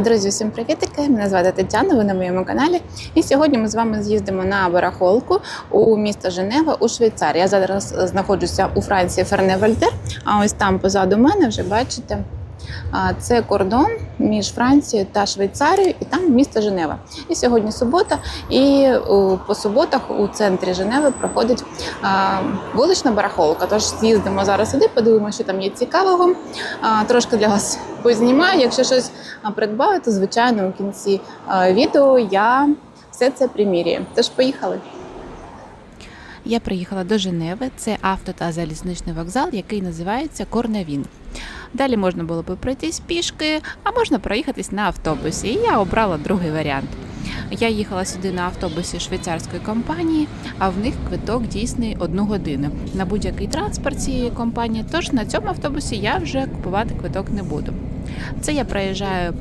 Друзі, всім привітики! Мене звати Тетяна, ви на моєму каналі. І сьогодні ми з вами з'їздимо на барахолку у місто Женева у Швейцарії. Я зараз знаходжуся у Франції Ферне-Вальтер, а ось там позаду мене вже бачите. Це кордон між Францією та Швейцарією, і там місто Женева. І сьогодні субота, і по суботах у центрі Женеви проходить вулична барахолка. Тож з'їздимо зараз сюди, подивимося, що там є цікавого. Трошки для вас познімаю. Якщо щось придбаю, то звичайно у кінці відео я все це примірюю. Тож поїхали. Я приїхала до Женеви, це авто та залізничний вокзал, який називається Корнавін. Далі можна було би пройтись пішки, а можна проїхатись на автобусі. І я обрала другий варіант. Я їхала сюди на автобусі швейцарської компанії, а в них квиток дійсний одну годину на будь-який транспорт цієї компанії. Тож на цьому автобусі я вже купувати квиток не буду. Це я проїжджаю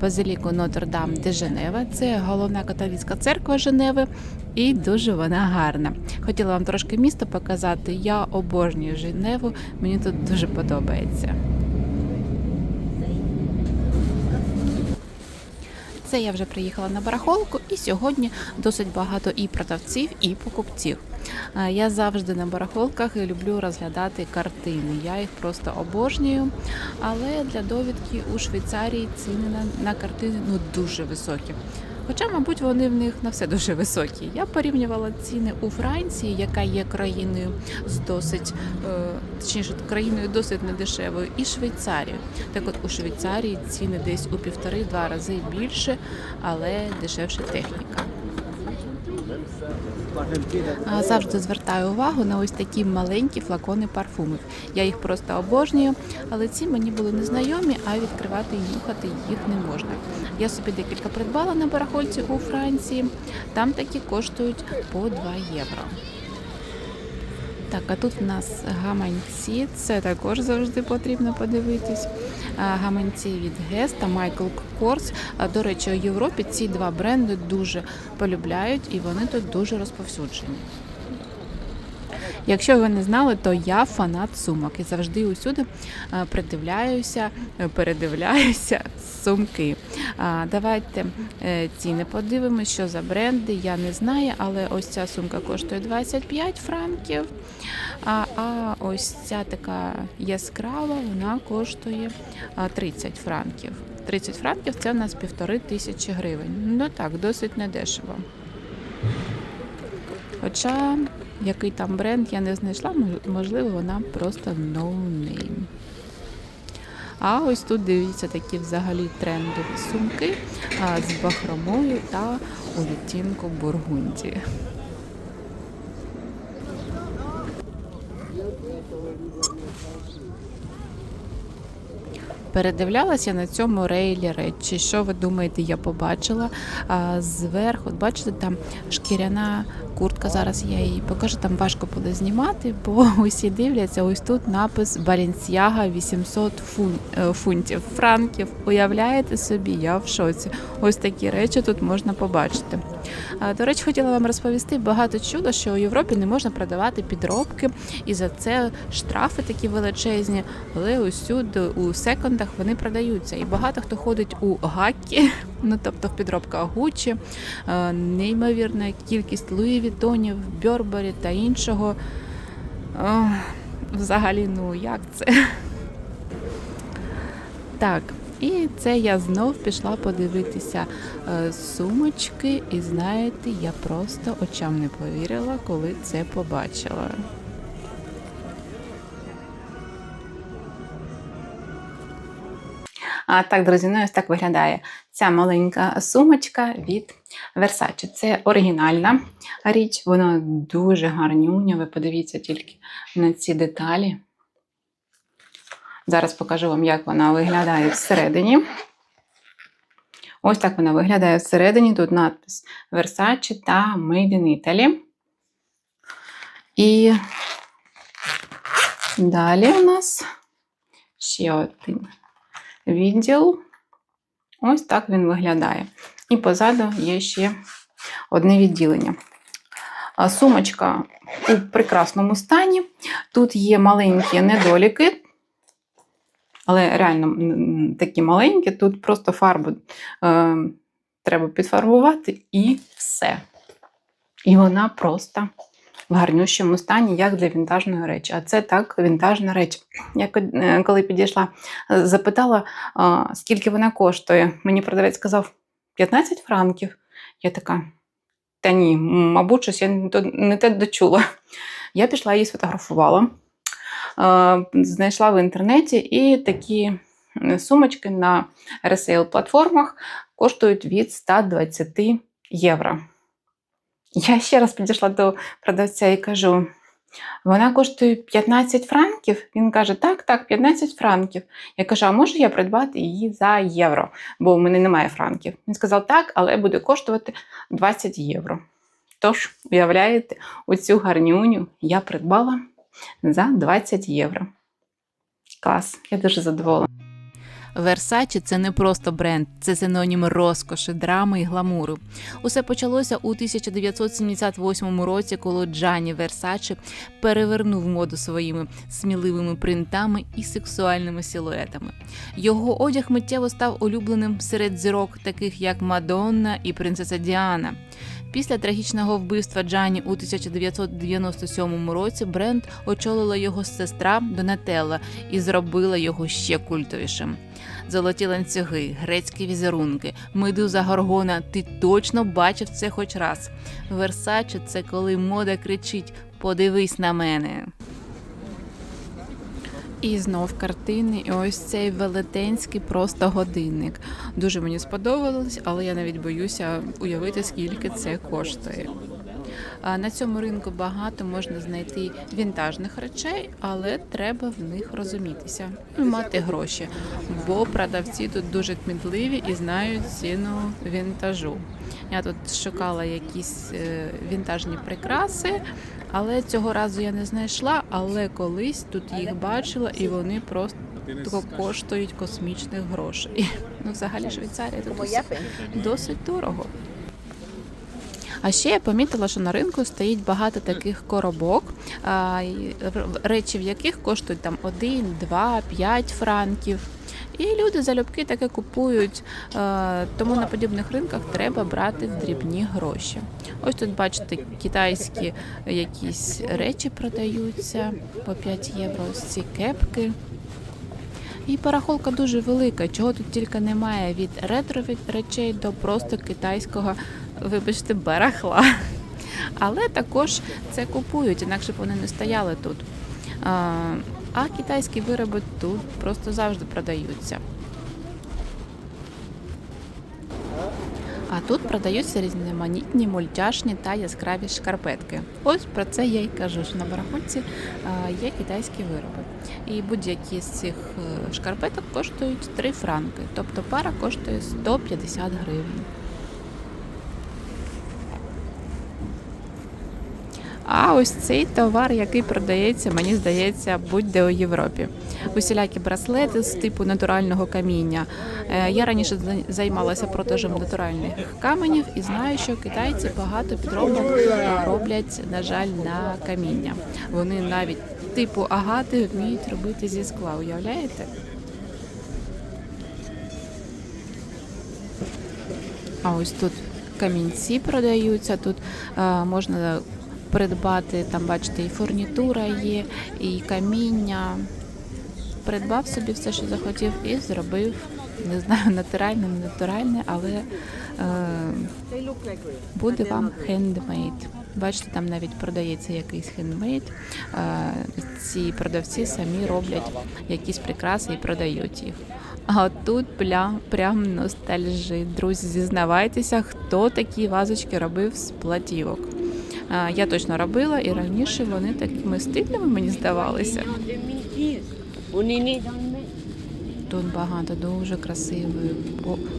базиліку Нотр-Дам де Женева. Це головна католицька церква Женеви, і дуже вона гарна. Хотіла вам трошки місто показати. Я обожнюю Женеву, мені тут дуже подобається. Це я вже приїхала на барахолку, і сьогодні досить багато і продавців, і покупців. Е, Я завжди на барахолках люблю розглядати картини. Я їх просто обожнюю. Але для довідки у Швейцарії ціни на, на картини ну дуже високі. Хоча, мабуть, вони в них на все дуже високі. Я порівнювала ціни у Франції, яка є країною з досить, е, точніше, країною досить недешевою, і Швейцарією. Так от у Швейцарії ціни десь у півтори-два рази більше, але дешевша техніка. Завжди звертаю увагу на ось такі маленькі флакони парфумів. Я їх просто обожнюю, але ці мені були незнайомі, а відкривати і нюхати їх не можна. Я собі декілька придбала на барахольці у Франції. Там такі коштують по 2 євро. Так, а тут в нас гаманці. Це також завжди потрібно подивитись. Гаманці від Guess та Michael Kors. До речі, у Європі ці два бренди дуже полюбляють і вони тут дуже розповсюджені. Якщо ви не знали, то я фанат сумок і завжди усюди придивляюся, передивляюся сумки. А, Давайте е, ціни подивимося, що за бренди. Я не знаю, але ось ця сумка коштує 25 франків. А, а ось ця така яскрава, вона коштує 30 франків. 30 франків це у нас півтори тисячі гривень. Ну так, досить недешево. Хоча який там бренд я не знайшла, можливо, вона просто no name. А ось тут дивіться такі взагалі трендові сумки з бахромою та у відтінку бургунді. Передивлялася на цьому рейлі речі. Що ви думаєте, я побачила а, зверху? Бачите, там шкіряна куртка. Зараз я її покажу. Там важко буде знімати, бо усі дивляться. Ось тут напис Balenciaga 800 фун, е, фунтів франків. Уявляєте собі, я в шоці. Ось такі речі тут можна побачити. До речі, хотіла вам розповісти. Багато чула, що у Європі не можна продавати підробки, і за це штрафи такі величезні. Але усюди у секондах вони продаються. І багато хто ходить у гаккі, ну тобто в підробках Гуччі, е, неймовірна кількість Луї Вітонів, Бьорбері та іншого. Взагалі, ну як це? Так, і це я знов пішла подивитися е, сумочки, і знаєте, я просто очам не повірила, коли це побачила. А так, друзі, ну ось так виглядає ця маленька сумочка від Versace. Це оригінальна річ, вона дуже гарнюня. Ви подивіться тільки на ці деталі. Зараз покажу вам, як вона виглядає всередині. Ось так вона виглядає всередині. Тут надпис Versace та Made in Italy. І далі у нас ще один відділ. Ось так він виглядає. І позаду є ще одне відділення. Сумочка у прекрасному стані. Тут є маленькі недоліки. Але реально такі маленькі, тут просто фарбу е, треба підфарбувати і все. І вона просто в гарнющому стані, як для вінтажної речі. А це так вінтажна реч. Я е, коли підійшла, е, запитала, а, скільки вона коштує. Мені продавець сказав 15 франків. Я така. Та ні, мабуть, щось я не, те дочула. Я пішла її сфотографувала, е, знайшла в інтернеті і такі сумочки на ресейл-платформах коштують від 120 євро. Я ще раз підійшла до продавця і кажу: вона коштує 15 франків. Він каже: так, так, 15 франків. Я кажу, а можу я придбати її за євро, бо в мене немає франків. Він сказав, так, але буде коштувати 20 євро. Тож, уявляєте, оцю гарнюню я придбала за 20 євро. Клас, я дуже задоволена. Versace – це не просто бренд, це синонім розкоші, драми і гламуру. Усе почалося у 1978 році, коли Джанні Версаче перевернув моду своїми сміливими принтами і сексуальними силуетами. Його одяг миттєво став улюбленим серед зірок, таких як Мадонна і принцеса Діана. Після трагічного вбивства Джані у 1997 році бренд очолила його сестра Донателла і зробила його ще культовішим. Золоті ланцюги, грецькі візерунки, медуза Горгона. Ти точно бачив це хоч раз. Версаче це коли мода кричить: подивись на мене. І знов картини, і ось цей велетенський просто годинник. Дуже мені сподобалось, але я навіть боюся уявити, скільки це коштує. На цьому ринку багато можна знайти вінтажних речей, але треба в них розумітися і мати гроші, бо продавці тут дуже кмітливі і знають ціну вінтажу. Я тут шукала якісь е, вінтажні прикраси, але цього разу я не знайшла. Але колись тут їх бачила, і вони просто коштують космічних грошей. Ну, взагалі, Швейцарія тут усе досить дорого. А ще я помітила, що на ринку стоїть багато таких коробок, речі в яких коштують там 1, 2, 5 франків. І люди залюбки таке купують, е, тому на подібних ринках треба брати дрібні гроші. Ось тут бачите, китайські якісь речі продаються по 5 євро. Ось ці кепки. І парахолка дуже велика, чого тут тільки немає від ретро речей до просто китайського, вибачте, барахла. Але також це купують, інакше б вони не стояли тут. А, китайські вироби тут просто завжди продаються. А тут продаються різноманітні мультяшні та яскраві шкарпетки. Ось про це я й кажу, що на барахольці є китайські вироби. І будь-які з цих е, шкарпеток коштують 3 франки, тобто пара коштує 150 гривень. А ось цей товар, який продається, мені здається, будь-де у Європі. Усілякі браслети з типу натурального каміння. Е, Я раніше за- займалася продажем натуральних каменів і знаю, що китайці багато підробок е, роблять, на жаль, на каміння. Вони навіть типу агати вміють робити зі скла. Уявляєте? А ось тут камінці продаються. Тут е, можна придбати, там бачите, і фурнітура є, і каміння. Придбав собі все, що захотів, і зробив, не знаю, натуральне, не натуральне, але е, буде вам хендмейд. Бачите, там навіть продається якийсь хендмейд. Е, ці продавці самі роблять якісь прикраси і продають їх. А тут прям, прям ностальжі. Друзі, зізнавайтеся, хто такі вазочки робив з платівок. Я точно робила, і раніше вони такими стильними мені здавалися. Тут багато дуже красивої,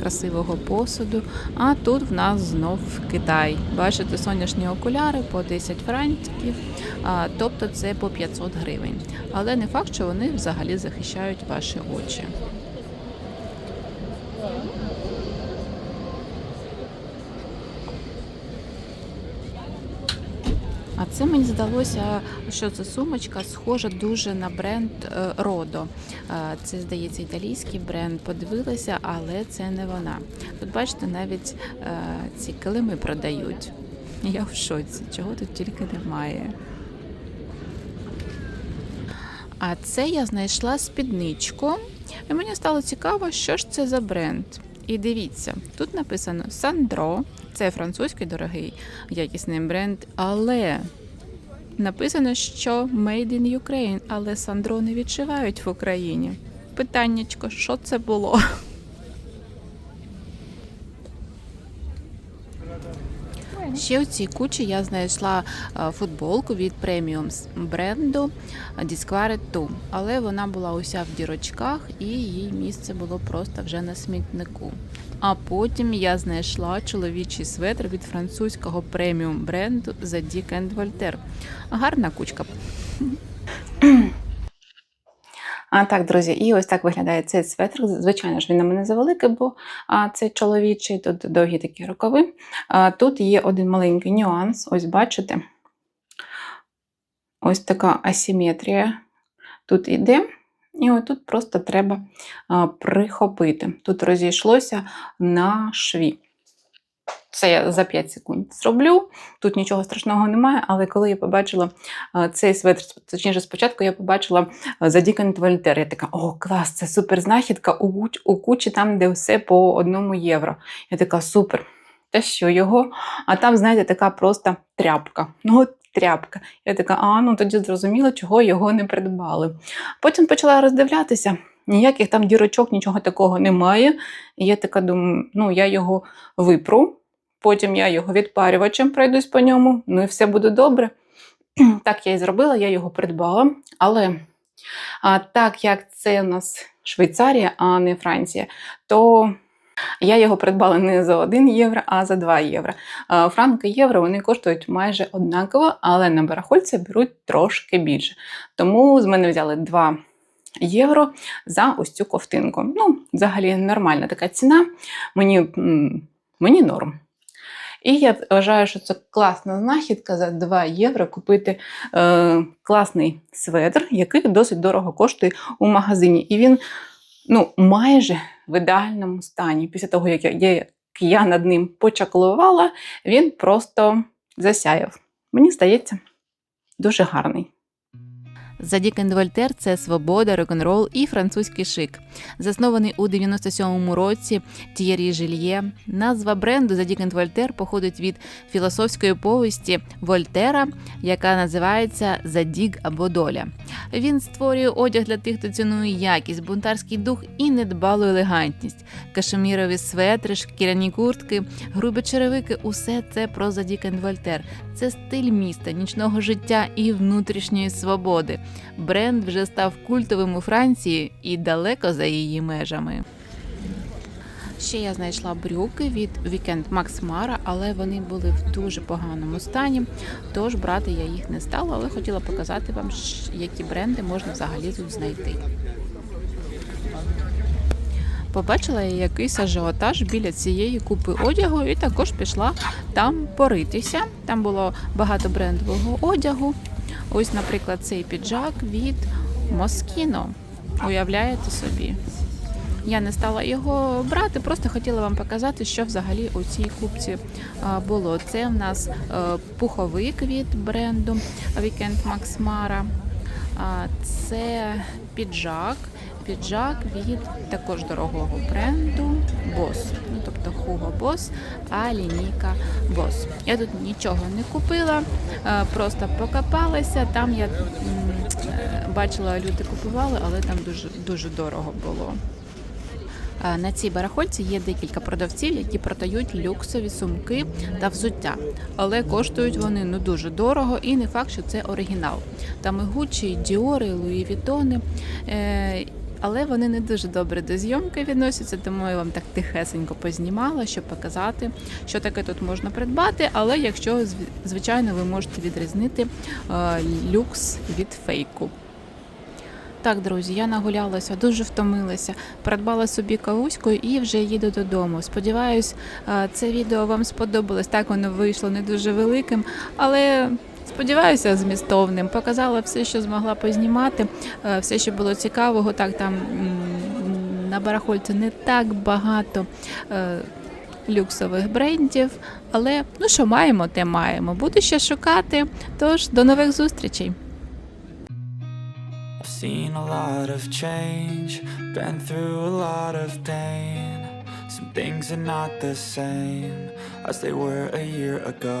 красивого посуду. А тут в нас знов Китай. Бачите, сонячні окуляри по 10 франків, тобто це по 500 гривень. Але не факт, що вони взагалі захищають ваші очі. Це мені здалося, що це сумочка схожа дуже на бренд е, Родо. Е, Це, здається, італійський бренд. Подивилася, але це не вона. Тут бачите, навіть е, ці килими продають. Я в шоці, чого тут тільки немає. А це я знайшла спідничку, і мені стало цікаво, що ж це за бренд. І дивіться, тут написано Сандро, це французький дорогий якісний бренд, але написано, що Made in Ukraine, але Сандро не відшивають в Україні. Питаннячко, що це було? Ще у цій кучі я знайшла е, футболку від преміум бренду Disquared 2, але вона була уся в дірочках і її місце було просто вже на смітнику. А потім я знайшла чоловічий светр від французького преміум бренду Zadig Voltaire. Гарна кучка. А так, друзі, і ось так виглядає цей светр. Звичайно ж, він на мене завеликий, бо а, це чоловічий, тут довгі такі рукави. А, тут є один маленький нюанс. Ось бачите. Ось така асиметрія тут іде. І отут просто треба а, прихопити. Тут розійшлося на шві. Це я за 5 секунд зроблю. Тут нічого страшного немає, але коли я побачила цей светр, точніше, спочатку я побачила за Дікон Вольтер. Я така, о, клас, це супер знахідка у, у кучі там, де все по одному євро. Я така, супер. Та що його? А там, знаєте, така просто тряпка. Ну, от тряпка. Я така, а ну тоді зрозуміло, чого його не придбали. Потім почала роздивлятися. Ніяких там дірочок, нічого такого немає. І я така думаю, ну я його випру, потім я його відпарювачем пройдусь по ньому, ну і все буде добре. Так я і зробила, я його придбала. Але а, так як це у нас Швейцарія, а не Франція, то я його придбала не за 1 євро, а за 2 євро. Франки євро вони коштують майже однаково, але на барахольці беруть трошки більше. Тому з мене взяли 2 євро за ось цю ковтинку. Ну, взагалі нормальна така ціна. Мені, мені норм. І я вважаю, що це класна знахідка за 2 євро купити е, класний светр, який досить дорого коштує у магазині. І він ну, майже в ідеальному стані. Після того, як я, як я над ним почаклувала, він просто засяяв. Мені здається, дуже гарний. Zadig Voltaire – це свобода, рок-н-рол і французький шик. Заснований у 97-му році Т'єрі Жильє. Назва бренду Zadig Voltaire походить від філософської повісті Вольтера, яка називається Задік або доля. Він створює одяг для тих, хто цінує якість, бунтарський дух і недбалу елегантність. Кашемірові светри, шкіряні куртки, грубі черевики усе це про Zadig Voltaire. Це стиль міста, нічного життя і внутрішньої свободи. Бренд вже став культовим у Франції і далеко за її межами. Ще я знайшла брюки від Weekend Max Mara, але вони були в дуже поганому стані. Тож брати я їх не стала, але хотіла показати вам, які бренди можна взагалі тут знайти. Побачила я якийсь ажіотаж біля цієї купи одягу і також пішла там поритися. Там було багато брендового одягу. Ось, наприклад, цей піджак від Москіно. Уявляєте собі? Я не стала його брати, просто хотіла вам показати, що взагалі у цій купці було. Це в нас е, пуховик від бренду Weekend Max Mara. Це піджак. Піджак від також дорогого бренду Boss. Ну, тобто Hugo Boss, а лінійка Boss. Я тут нічого не купила, е, просто покопалася. Там я е, бачила, люди купували, але там дуже, дуже дорого було. Е, На цій барахольці є декілька продавців, які продають люксові сумки та взуття, але коштують вони ну дуже дорого, і не факт, що це оригінал. Там і Gucci, і Dior, і Vuitton, е, але вони не дуже добре до зйомки відносяться, тому я вам так тихесенько познімала, щоб показати, що таке тут можна придбати. Але якщо звичайно ви можете відрізнити е, люкс від фейку. Так, друзі, я нагулялася, дуже втомилася, придбала собі кавуську і вже їду додому. Сподіваюсь, е, це відео вам сподобалось. Так воно вийшло не дуже великим, але Сподіваюся, змістовним. Показала все, що змогла познімати, е, все, що було цікавого. Так, там на барахольці не так багато е, люксових брендів, але ну що маємо, те маємо. Буду ще шукати. Тож до нових зустрічей. I've seen a lot of change, been through a lot of pain. Some things are not the same as they were a year ago.